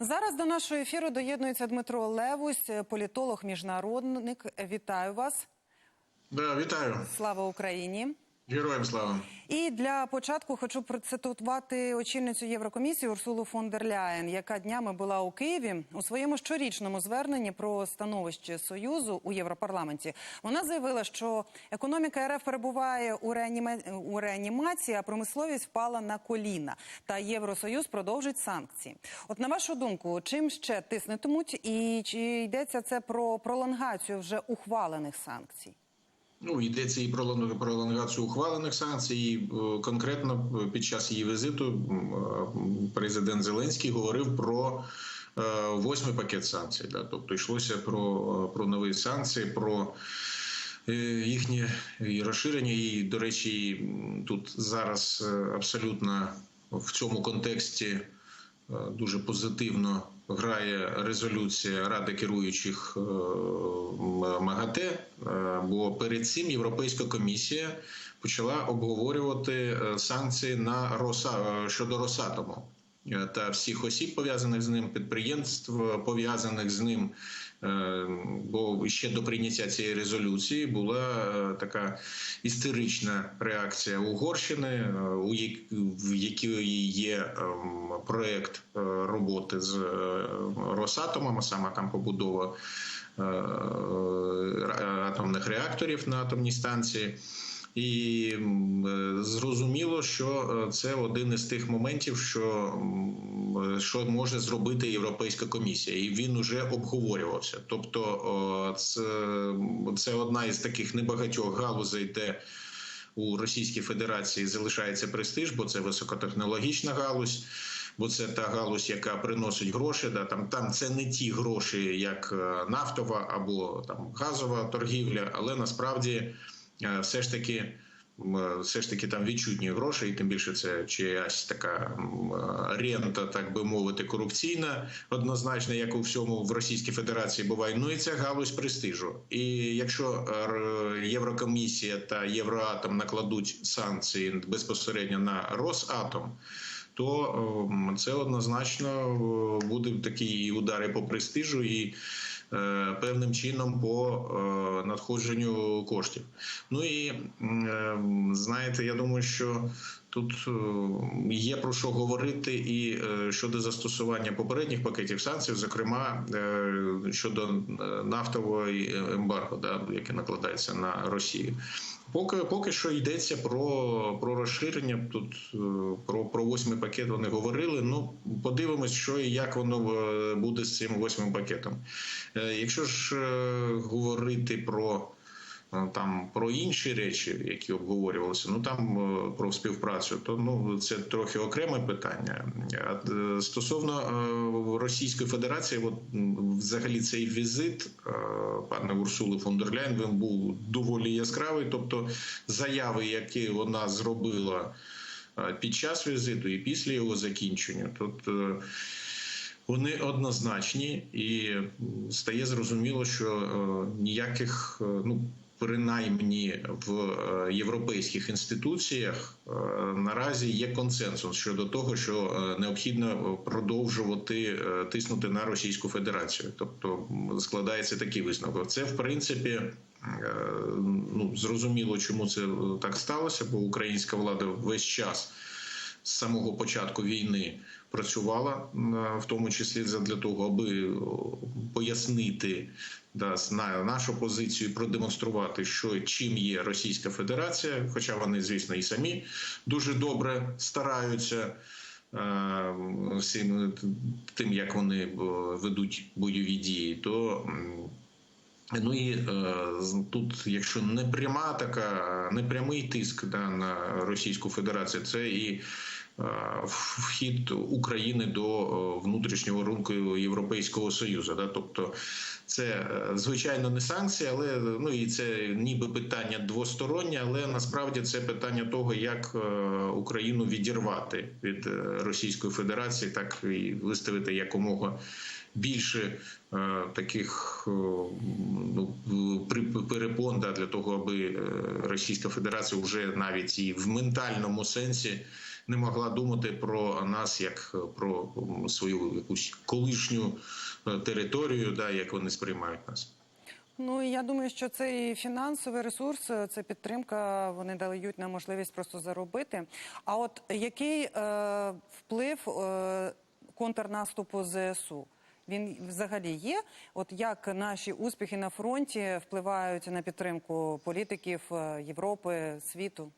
Зараз до нашого ефіру доєднується Дмитро Левусь, політолог, міжнародник. Вітаю вас! Да, вітаю. Слава Україні! Героям слава. І для початку хочу процитувати очільницю Єврокомісії Урсулу фон дер Ляєн, яка днями була у Києві у своєму щорічному зверненні про становище союзу у Європарламенті. Вона заявила, що економіка РФ перебуває у, реаніма... у реанімації, а промисловість впала на коліна. Та Євросоюз продовжить санкції. От на вашу думку, чим ще тиснетимуть, і чи йдеться це про пролонгацію вже ухвалених санкцій? Ну, йдеться і про лон- пролонгацію ухвалених санкцій. І, е, конкретно під час її візиту е, президент Зеленський говорив про е, восьмий пакет санкцій. Да? Тобто йшлося про, про нові санкції, про їхнє і розширення. І, до речі, тут зараз абсолютно в цьому контексті дуже позитивно грає резолюція Ради керуючих е, МАГАТЕ. Е, Бо перед цим Європейська комісія почала обговорювати е, санкції на Роса е, щодо Росатому е, та всіх осіб пов'язаних з ним, підприємств е, пов'язаних з ним. Е, Бо ще до прийняття цієї резолюції була е, така істерична реакція Угорщини, е, в якій є ем, проект е, роботи з Росатомом, а саме там побудова атомних реакторів на атомній станції. І е, зрозуміло, що е, це один із тих моментів, що, е, що може зробити Європейська комісія, і він уже обговорювався. Тобто, це, це одна із таких небагатьох галузей, де у Російській Федерації залишається престиж, бо це високотехнологічна галузь. Бо це та галузь, яка приносить гроші. Да там там це не ті гроші, як нафтова або там газова торгівля, але насправді все ж таки. е, Все ж таки там відчутні гроші, і тим більше це чиясь така е, рента, так би мовити, корупційна, однозначно, як у всьому в Російській Федерації буває. Ну і це галузь престижу. І якщо е, Єврокомісія та Євроатом накладуть санкції безпосередньо на Росатом, то це однозначно е, буде такі удари по престижу і е, певним чином по е, надходженню коштів. Ну і е, знаєте, я думаю, що тут е, є про що говорити і е, щодо застосування попередніх пакетів санкцій, зокрема е, щодо нафтової ембарго, да, яке накладається на Росію. Поки поки що йдеться про, про розширення. Тут про, про восьмий пакет вони говорили. Ну подивимось, що і як воно буде з цим восьмим пакетом. Якщо ж говорити про там про інші речі, які обговорювалися, ну там е, про співпрацю, то ну це трохи окреме питання. А е, стосовно е, Російської Федерації, от взагалі цей візит е, пане Урсули фон дер Ляйн, він був доволі яскравий. Тобто заяви, які вона зробила е, під час візиту і після його закінчення, тут. е, вони однозначні, і стає зрозуміло, що е, ніяких, е, ну принаймні в е, європейських інституціях е, наразі є консенсус щодо того, що е, необхідно продовжувати тиснути на Російську Федерацію. Тобто складається такий висновок. Це в принципі. Ну зрозуміло, чому це так сталося, бо українська влада весь час з самого початку війни працювала, е, в тому числі для того, аби пояснити да, на- нашу позицію, продемонструвати, що чим є Російська Федерація, хоча вони, звісно, і самі дуже добре стараються. е, Всім тим, як вони е, ведуть бойові дії, то Ну і е, тут, якщо не пряма така, не прямий тиск да, на Російську Федерацію, це і е, вхід України до е, внутрішнього ринку Європейського Союзу. Да? Тобто, це е, звичайно не санкції, але ну і це ніби питання двостороннє, але насправді це питання того, як е, Україну відірвати від е, Російської Федерації, так і виставити якомога більше е, таких е, ну, перепон да, для того, аби е, Російська Федерація вже навіть і в ментальному сенсі не могла думати про нас як е, про свою якусь колишню е, територію, да, як вони сприймають нас. Ну я думаю, що цей фінансовий ресурс, це підтримка. Вони дають нам можливість просто заробити. А от який е, вплив е, контрнаступу ЗСУ? Він взагалі є. От як наші успіхи на фронті впливають на підтримку політиків е, Європи, світу?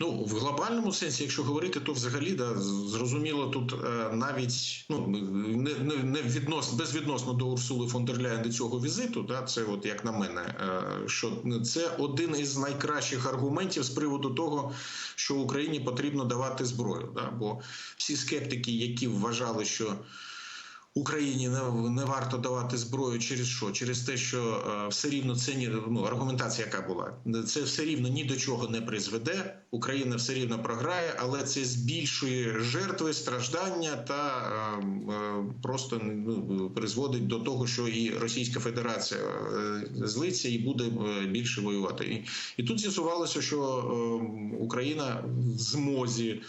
Ну, в глобальному сенсі, якщо говорити, то взагалі да, зрозуміло тут е, навіть ну не, не, віднос, безвідносно до Урсули фон дер Ляєн до цього візиту, да, це от як на мене, е, що це один із найкращих аргументів з приводу того, що Україні потрібно давати зброю. Да, бо всі скептики, які вважали, що Україні не, не варто давати зброю через що? Через те, що е, все рівно це ні ну аргументація, яка була це все рівно ні до чого не призведе. Україна все рівно програє, але це збільшує жертви, страждання та е, е, просто ну, призводить до того, що і Російська Федерація е, злиться і буде е, більше воювати. І, і тут з'ясувалося, що е, Україна в змозі.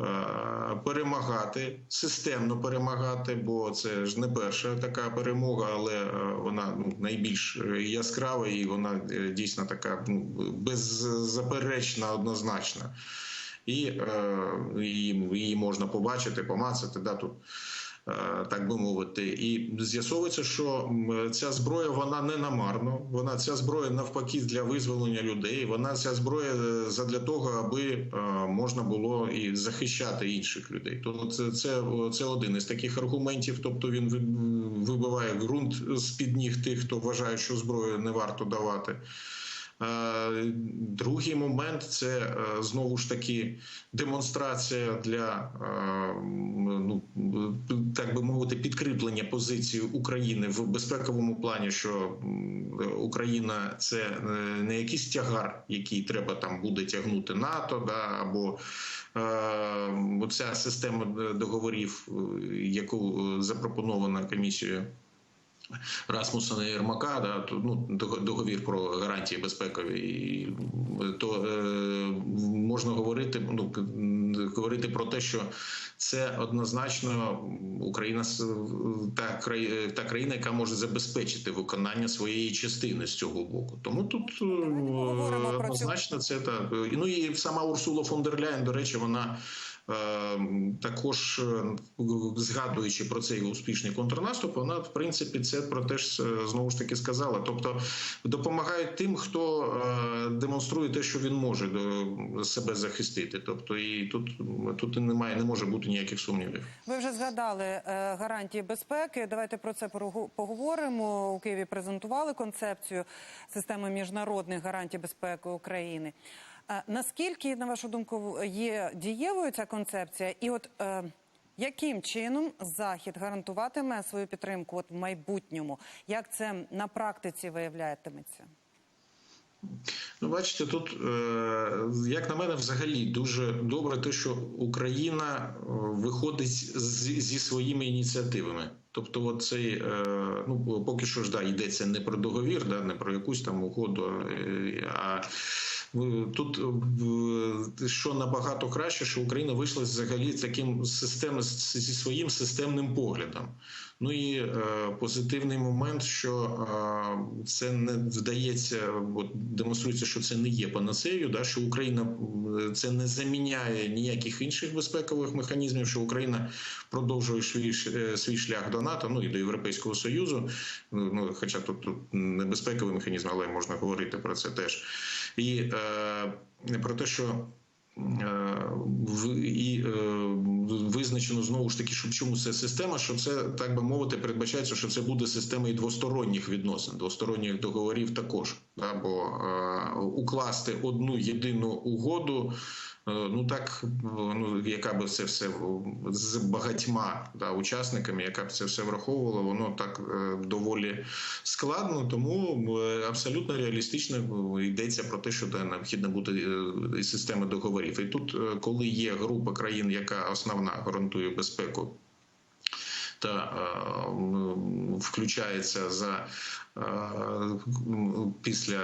Е, перемагати, системно перемагати, бо це ж не перша така перемога, але е, вона ну, найбільш яскрава і вона е, дійсно така ну, беззаперечна, однозначна. І її, можна побачити, помацати. Да, тут так би мовити, і з'ясовується, що ця зброя вона не намарно. Вона ця зброя навпаки для визволення людей. Вона ця зброя е, задля того, аби е, можна було і захищати інших людей. То це, це, це один із таких аргументів. Тобто він вибиває ґрунт з під ніг тих, хто вважає, що зброю не варто давати. Е, Другий момент це е, знову ж таки демонстрація для е, ну так би мовити підкріплення позиції України в безпековому плані, що Україна це не якийсь тягар, який треба там буде тягнути НАТО, да або е, оця система договорів, яку запропонована комісією. Расмусена і Єрмака, да, то, ну, договір про гарантії безпекові, і, то е, можна говорити, ну, говорити про те, що це однозначно Україна та, край- та країна, яка може забезпечити виконання своєї частини з цього боку. Тому тут е, цю- однозначно це так. Ну і сама Урсула фон дер Ляєн, до речі, вона. Е, Також е, згадуючи про цей успішний контрнаступ, вона в принципі це про те ж е, знову ж таки сказала. Тобто допомагають тим, хто е, демонструє те, що він може себе захистити. Тобто, і тут тут немає, не може бути ніяких сумнівів. Ви вже згадали гарантії безпеки. Давайте про це поговоримо. У Києві презентували концепцію системи міжнародних гарантій безпеки України. Наскільки, на вашу думку, є дієвою ця концепція? І от е, яким чином Захід гарантуватиме свою підтримку от в майбутньому? Як це на практиці виявлятиметься? Ну, бачите, тут, е, як на мене, взагалі дуже добре, те, що Україна е, виходить зі своїми ініціативами. Тобто, от цей, е, ну поки що ж да, йдеться не про договір, да, не про якусь там угоду, а тут е, що набагато краще, що Україна вийшла взагалі таким систем, зі своїм системним поглядом. Ну і е, позитивний момент, що е, це не вдається, бо демонструється, що це не є панацею, да, що Україна це не заміняє ніяких інших безпекових механізмів, що Україна продовжує свій, е, свій шлях до НАТО, ну і до Європейського Союзу. Ну, хоча тут, тут не безпековий механізм, але можна говорити про це теж. І е, про те, що Е, і е, визначено знову ж таки, що чому це система, що це так би мовити, передбачається, що це буде система і двосторонніх відносин, двосторонніх договорів також. Да, бо е, укласти одну єдину угоду. Е, Ну так, ну яка би це все з багатьма да, учасниками, яка б це все враховувала, воно так е, доволі складно. Тому е, абсолютно реалістично йдеться про те, що да, необхідно бути із системи договорів. І тут, коли є група країн, яка основна гарантує безпеку та е, включається за е, після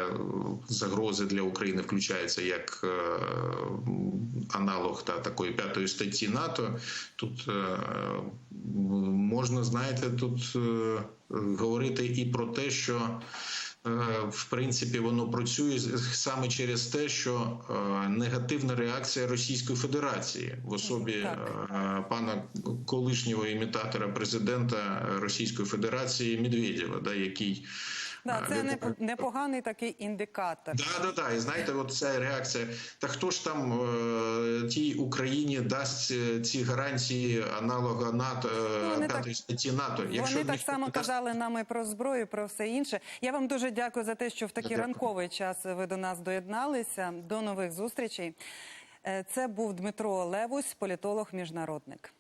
загрози для України, включається як е, аналог та такої п'ятої статті НАТО. Тут е, можна знаєте, тут е, говорити і про те, що. Е, В принципі, воно працює саме через те, що е, негативна реакція Російської Федерації в особі Так. е, пана колишнього імітатора президента Російської Федерації Медведєва, да, який Да, це не не непоганий такий індикатор. Да, да, да. І знаєте, от ця реакція. Та хто ж там е, тій Україні дасть е, ці гарантії аналога НАТО п'ятої статті НАТО? Вони так само казали нам і про зброю, про все інше. Я вам дуже дякую за те, що в такий Дякую. ранковий час ви до нас доєдналися. До нових зустрічей. Е, Це був Дмитро Левусь, політолог, міжнародник.